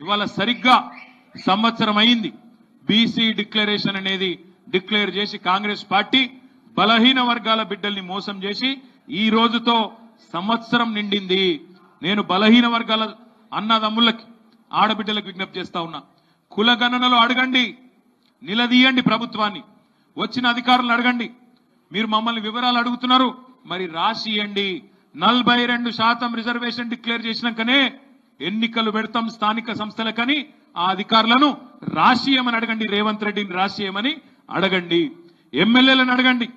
ఇవాళ సరిగ్గా సంవత్సరం అయింది. బీసీ డిక్లరేషన్ అనేది డిక్లేర్ చేసి కాంగ్రెస్ పార్టీ బలహీన వర్గాల బిడ్డల్ని మోసం చేసి ఈ రోజుతో సంవత్సరం నిండింది. నేను బలహీన వర్గాల అన్నదమ్ములకి ఆడబిడ్డలకు విజ్ఞప్తి చేస్తా ఉన్నా. కులగణనలో అడగండి నిలదీయండి ప్రభుత్వాన్ని. వచ్చిన అధికారులను అడగండి. మీరు మమ్మల్ని వివరాలు అడుగుతున్నారు మరి రాసియండి. నలభై రెండు శాతం రిజర్వేషన్ డిక్లేర్ చేసినాకనే ఎన్నికలు పెడతాం స్థానిక సంస్థలకని ఆ అధికారులను రాసియమని అడగండి రేవంత్ రెడ్డిని రాసియమని అడగండి. ఎమ్మెల్యేలను అడగండి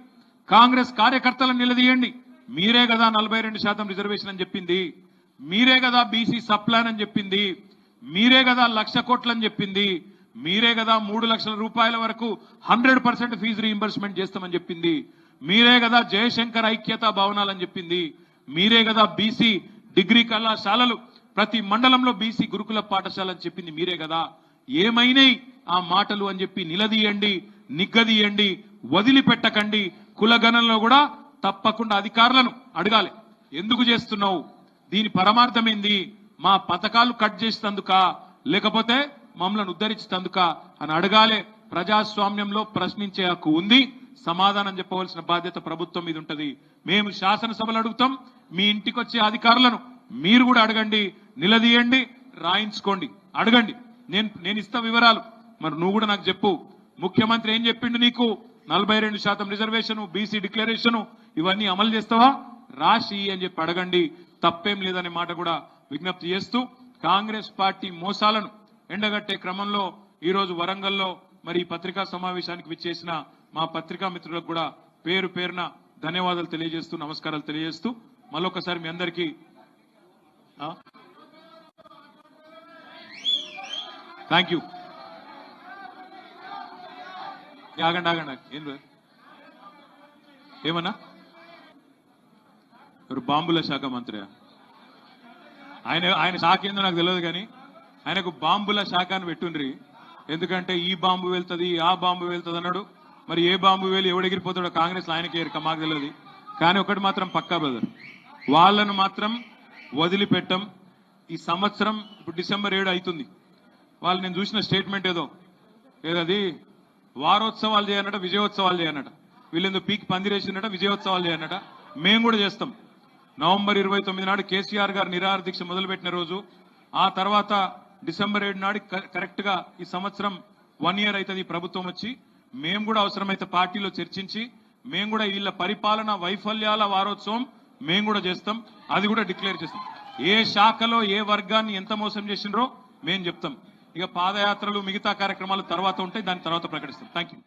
కాంగ్రెస్ కార్యకర్తలను నిలదీయండి. మీరే కదా నలభై రెండు శాతం రిజర్వేషన్ అని చెప్పింది. మీరే కదా బీసీ సప్లాన్ అని చెప్పింది. మీరే కదా లక్ష కోట్లని చెప్పింది. మీరే కదా మూడు లక్షల రూపాయల వరకు హండ్రెడ్ పర్సెంట్ ఫీజు రీఇంబర్స్మెంట్ చేస్తామని చెప్పింది. మీరే కదా జయశంకర్ ఐక్యతా భవనాలని చెప్పింది. మీరే కదా బీసీ డిగ్రీ కళాశాలలు ప్రతి మండలంలో బీసీ గురుకుల పాఠశాల అని చెప్పింది మీరే కదా. ఏమైనాయి ఆ మాటలు అని చెప్పి నిలదీయండి నిగ్గదీయండి వదిలిపెట్టకండి. కులగణంలో కూడా తప్పకుండా అధికారులను అడగాలి. ఎందుకు చేస్తున్నావు? దీని పరమార్థం ఏంది మా పథకాలు కట్ చేసినందుక లేకపోతే మమ్మల్ని ఉద్ధరించినందుక అని అడగాలి. ప్రజాస్వామ్యంలో ప్రశ్నించే హక్కు ఉంది. సమాధానం చెప్పవలసిన బాధ్యత ప్రభుత్వం మీద ఉంటది. మేము శాసనసభలు అడుగుతాం మీ ఇంటికి వచ్చే అధికారులను మీరు కూడా అడగండి నిలదీయండి రాయించుకోండి. అడగండి. నేను నేను ఇస్తా వివరాలు. మరి నువ్వు కూడా నాకు చెప్పు. ముఖ్యమంత్రి ఏం చెప్పిండు నీకు? నలభై రెండు శాతం రిజర్వేషన్ బీసీ డిక్లరేషన్ ఇవన్నీ అమలు చేస్తావా? రాసి అని చెప్పి అడగండి. తప్పేం లేదనే మాట కూడా విజ్ఞప్తి చేస్తూ కాంగ్రెస్ పార్టీ మోసాలను ఎండగట్టే క్రమంలో ఈ రోజు వరంగల్లో మరి ఈ పత్రికా సమావేశానికి విచ్చేసిన మా పత్రికా మిత్రులకు కూడా పేరు పేరున ధన్యవాదాలు తెలియజేస్తూ నమస్కారాలు తెలియజేస్తూ మరొకసారి మీ అందరికీ థ్యాంక్ యూ ఆగండి ఆగండి. ఏం లేదు. ఏమన్నా? ఎవరు బాంబుల శాఖ మంత్రి ఆయన ఆయన శాఖ ఏందో నాకు తెలియదు కానీ ఆయనకు బాంబుల శాఖ అని పెట్టుండ్రి. ఎందుకంటే ఈ బాంబు వెళ్తుంది ఆ బాంబు వెళ్తుంది అన్నాడు. మరి ఏ బాంబు వెళ్ళి ఎవడెగిరిపోతాడో కాంగ్రెస్ ఆయనకి ఏరిక మాకు తెలియదు. కానీ ఒకటి మాత్రం పక్కా బ్రదర్. వాళ్ళను మాత్రం వదిలిపెట్టం. ఈ సంవత్సరం ఇప్పుడు డిసెంబర్ ఏడు అవుతుంది వాళ్ళు నేను చూసిన స్టేట్మెంట్ ఏదో. ఏదది? వారోత్సవాలు చేయనట విజయోత్సవాలు చేయనట. వీళ్ళేందో పీక్ పందిరేసినట విజయోత్సవాలు చేయనట. మేము కూడా చేస్తాం. నవంబర్ ఇరవై తొమ్మిది నాడు కేసీఆర్ గారు నిరాహార దీక్ష మొదలుపెట్టిన రోజు ఆ తర్వాత డిసెంబర్ ఏడు నాడు కరెక్ట్గా ఈ సంవత్సరం వన్ ఇయర్ అవుతుంది ప్రభుత్వం వచ్చి మేము కూడా అవసరమైతే పార్టీలో చర్చించి మేము కూడా వీళ్ళ పరిపాలన వైఫల్యాల వారోత్సవం మేము కూడా చేస్తాం అది కూడా డిక్లేర్ చేస్తాం. ఏ శాఖలో ఏ వర్గాన్ని ఎంత మోసం చేసిండ్రో మేము చెప్తాం. ఇక పాదయాత్రలు మిగతా కార్యక్రమాలు తర్వాత ఉంటాయి దాని తర్వాత ప్రకటిస్తాం. Thank you